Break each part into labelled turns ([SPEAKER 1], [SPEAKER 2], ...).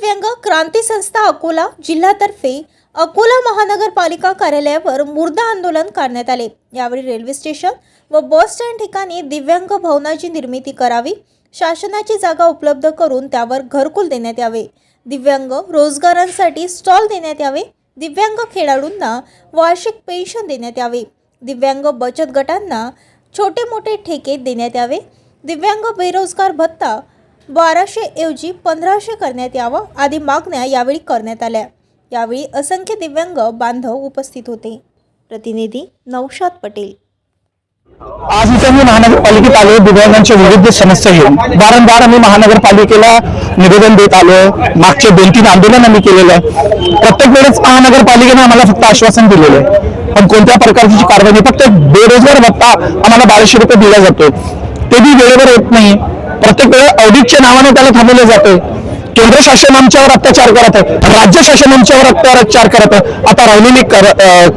[SPEAKER 1] दिव्यांग क्रांती संस्था अकोला जिल्हातर्फे अकोला महानगरपालिका कार्यालयावर मुर्दा आंदोलन करण्यात आले. यावेळी रेल्वे स्टेशन व बस स्टँड ठिकाणी दिव्यांग भवनाची निर्मिती करावी शासनाची जागा उपलब्ध करून त्यावर घरकुल देण्यात यावे दिव्यांग रोजगारांसाठी स्टॉल देण्यात यावे दिव्यांग खेळाडूंना वार्षिक पेन्शन देण्यात यावे दिव्यांग बचत गटांना छोटे मोठे ठेके देण्यात यावे दिव्यांग बेरोजगार भत्ता बाराशे ऐवजी पंधराशे करण्यात यावं आदी मागण्या यावेळी करण्यात आल्या. यावेळी असंख्य दिव्यांग बांधव उपस्थित होते. प्रतिनिधी नौशाद पटेल.
[SPEAKER 2] आज इथे मी महानगरपालिकेत आलो. दिव्यांगांच्या विविध समस्या घेऊन वारंवार आम्ही महानगरपालिकेला निवेदन देत आलो. मागचे दोन तीन आंदोलन आम्ही केलेलं आहे. प्रत्येक वेळेस महानगरपालिकेने आम्हाला फक्त आश्वासन दिलेलं आहे. पण कोणत्या प्रकारची कारवाई नाही फक्त बेरोजगार भत्ता आम्हाला बाराशे रुपये दिला जातो ते बी वेळेवर येत नाही. प्रत्येक वेळेस ऑडिटच्या नावाने त्याला थांबवलं जाते केंद्र शासन आमच्यावर अत्याचार करत आहे. राज्य शासन आमच्यावर अत्याचार करत आहे. आता राहिलेली कर,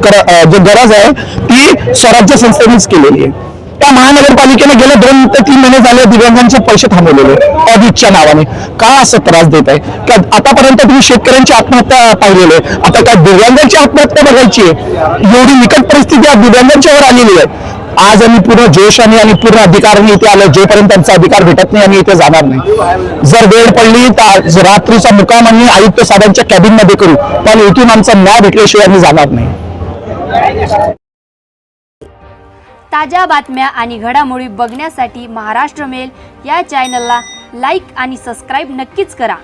[SPEAKER 2] कर, गरज आहे ती स्वराज्य संस्थेनेच केलेली आहे. त्या महानगरपालिकेने गेले दोन ते तीन महिने झाले दिव्यांगांचे पैसे थांबवलेले ऑडिटच्या नावाने. का असं त्रास देत आहे? का आतापर्यंत तुम्ही शेतकऱ्यांची आत्महत्या पाहिलेली आहे? आता काय दिव्यांगांची आत्महत्या बघायची आहे. एवढी निकट परिस्थिती दिव्यांगांच्यावर आलेली आहे. आज आम्ही पूर्ण जोशाने आणि पूर्ण अधिकाराने इथे आलो जोपर्यंत त्यांचा अधिकार भेटत नाही आम्ही इथे जाणार नाही. जर वेळ पडली तर रात्रीचा मुकाम आम्ही आयुक्त साहेबांच्या कॅबिनमध्ये करू. पण इथून आमचा न्याय भेटल्याशिवाय आम्ही जाणार नाही.
[SPEAKER 3] ताज्या बातम्या आणि घडामोडी बघण्यासाठी महाराष्ट्र मेल या चॅनलला लाईक आणि सबस्क्राईब नक्कीच करा.